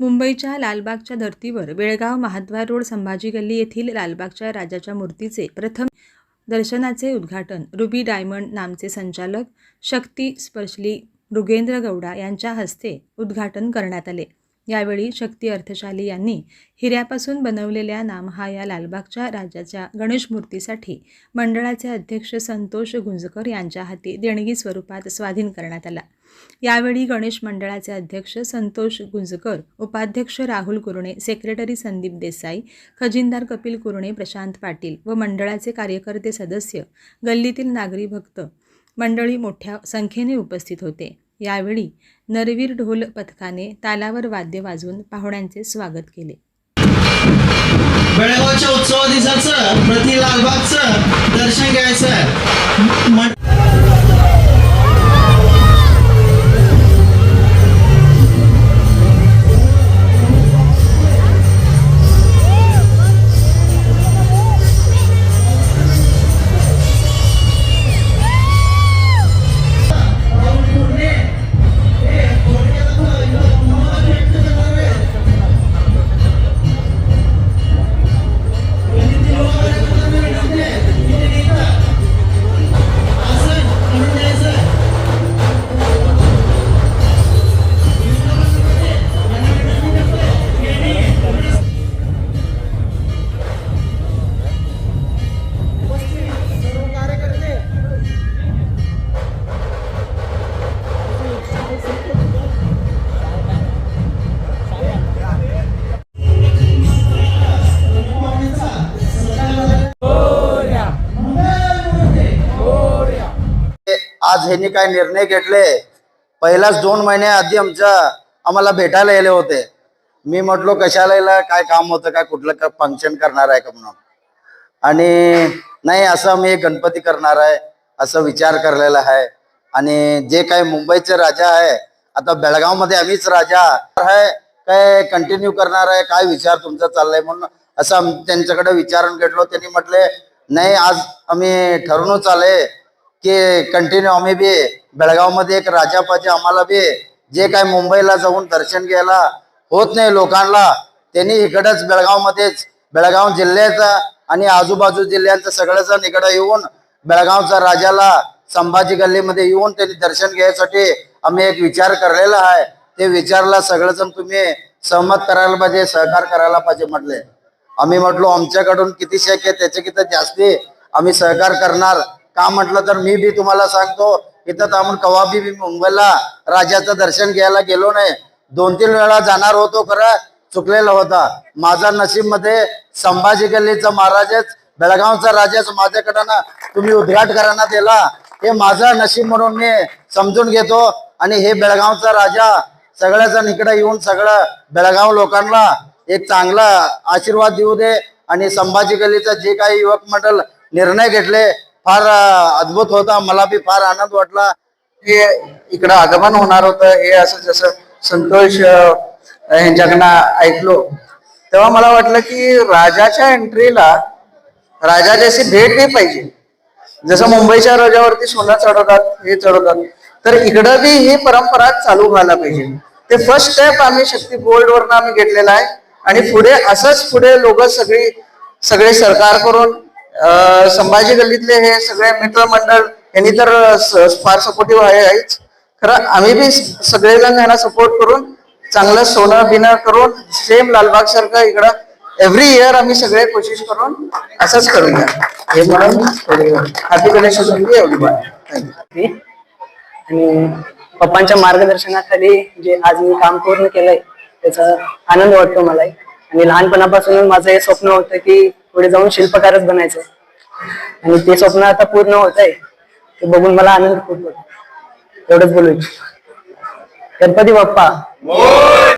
मुंबईच्या लालबागच्या धर्तीवर बेळगाव महाद्वार रोड संभाजी गल्ली येथील लालबागच्या राजाच्या मूर्तीचे प्रथम दर्शनाचे उद्घाटन रुबी डायमंड नामचे संचालक शक्ती स्पर्शली मृगेंद्र गौडा यांच्या हस्ते उद्घाटन करण्यात आले. यावेळी शक्ती अर्थशाली यांनी हिऱ्यापासून बनवलेल्या नामहा या लालबागच्या राजाच्या गणेश मूर्तीसाठी मंडळाचे अध्यक्ष संतोष गुंजकर यांच्या हाती देणगी स्वरूपात स्वाधीन करण्यात आला. यावेळी गणेश मंडळाचे अध्यक्ष संतोष गुंजकर उपाध्यक्ष राहुल कुरणे सेक्रेटरी संदीप देसाई खजिनदार कपिल कुरणे प्रशांत पाटील व मंडळाचे कार्यकर्ते सदस्य गल्लीतील नागरी भक्त मंडळी मोठ्या संख्येने उपस्थित होते. यावेळी नरवीर ढोल पथकाने तालावर वाद्य वाजवून पाहुण्यांचे स्वागत केले. बेळगावच्या उत्सवा दिसाचं प्रति लालबागचं आज ह्यांनी काय निर्णय घेतले? पहिलाच दोन महिने आधी आमच्या आम्हाला भेटायला येले होते. मी म्हटलो कशाला यायला काय काम होतं? काय कुठलं फंक्शन करणार आहे का म्हणून? आणि नाही असं मी गणपती करणार आहे. असं विचार करलेला आहे. आणि जे काही मुंबईचे राजा आहे आता बेळगावमध्ये आम्हीच राजा आहे. काय कंटिन्यू करणार आहे? काय विचार तुमचा चाललाय? म्हणून असं त्यांच्याकडे विचारून घेतलो. त्यांनी म्हटले नाही आज आम्ही ठरवूनच आले की कंटिन्यू आम्ही बी बेळगावमध्ये एक राजा पाहिजे आम्हाला बी जे काय मुंबईला जाऊन दर्शन घ्यायला होत नाही लोकांना त्यांनी इकडंच बेळगावमध्येच बेळगाव जिल्ह्याचा आणि आजूबाजू जिल्ह्यांचं सगळेजण इकडं येऊन बेळगावचा राजाला संभाजी गल्लीमध्ये येऊन त्यांनी दर्शन घ्यायसाठी आम्ही एक विचार करलेला आहे. ते विचारला सगळेजण तुम्ही सहमत करायला पाहिजे सहकार करायला पाहिजे म्हटले. आम्ही म्हटलो आमच्याकडून किती शक्य आहे त्याच्या किती जास्ती आम्ही सहकार करणार. का म्हटलं तर मी बी तुम्हाला सांगतो इथं तर आपण कवा बी मी मुंबईला राजाचं दर्शन घ्यायला गेलो नाही. दोन तीन वेळा जाणार होतो खरं चुकलेला होता. माझा नशीबमध्ये संभाजी गल्लीचा महाराजच बेळगावचा राजाच माझ्याकडं तुम्ही उद्घाटकरांना दिला हे माझं नशीब म्हणून मी समजून घेतो. आणि हे बेळगावचा राजा सगळ्याजण इकडे येऊन सगळं बेळगाव लोकांना एक चांगला आशीर्वाद देऊ दे. आणि संभाजी गल्लीचं जे काही युवक मंडळ निर्णय घेतले फार अद्भुत होता. मला बी फार आनंद वाटला हे इकडं आगमन होणार होतं. हे असं जसं संतोष यांच्याकडनं ऐकलो. तेव्हा मला वाटलं की राजाच्या एंट्रीला राजाच्याशी भेट नाही पाहिजे. जसं मुंबईच्या रजावरती सोनं चढवतात हे चढवतात. तर इकडं बी ही परंपरा चालू व्हायला पाहिजे. ते फर्स्ट स्टेप आम्ही शक्ती गोल्ड वरनं आम्ही घेतलेला आहे. आणि पुढे असंच पुढे लोक सगळी सगळे सरकार करून संभाजी गल्लीतले हे सगळे मित्रमंडळ यांनी तर फार सपोर्टिव्ह आहे आहेच. खरं आम्ही बी सगळेजण यांना सपोर्ट करून चांगलं सोनं बिनं करून सेम लालबाग सारखं इकडं एव्हरी इयर आम्ही सगळे कोशिश करून असंच करूया. हे म्हणून हॅपी गणेश चतुर्थी एवढी बाय आणि पप्पांच्या मार्गदर्शनाखाली जे आज मी काम पूर्ण केलंय त्याचा आनंद वाटतो मलाही. आणि लहानपणापासून माझं हे स्वप्न होतं की पुढे जाऊन शिल्पकारच बनायचंय आणि ते स्वप्न आता पूर्ण होत आहे. ते बघून मला आनंद खूप होतो. एवढंच बोलू इच्छितो. गणपती बाप्पा.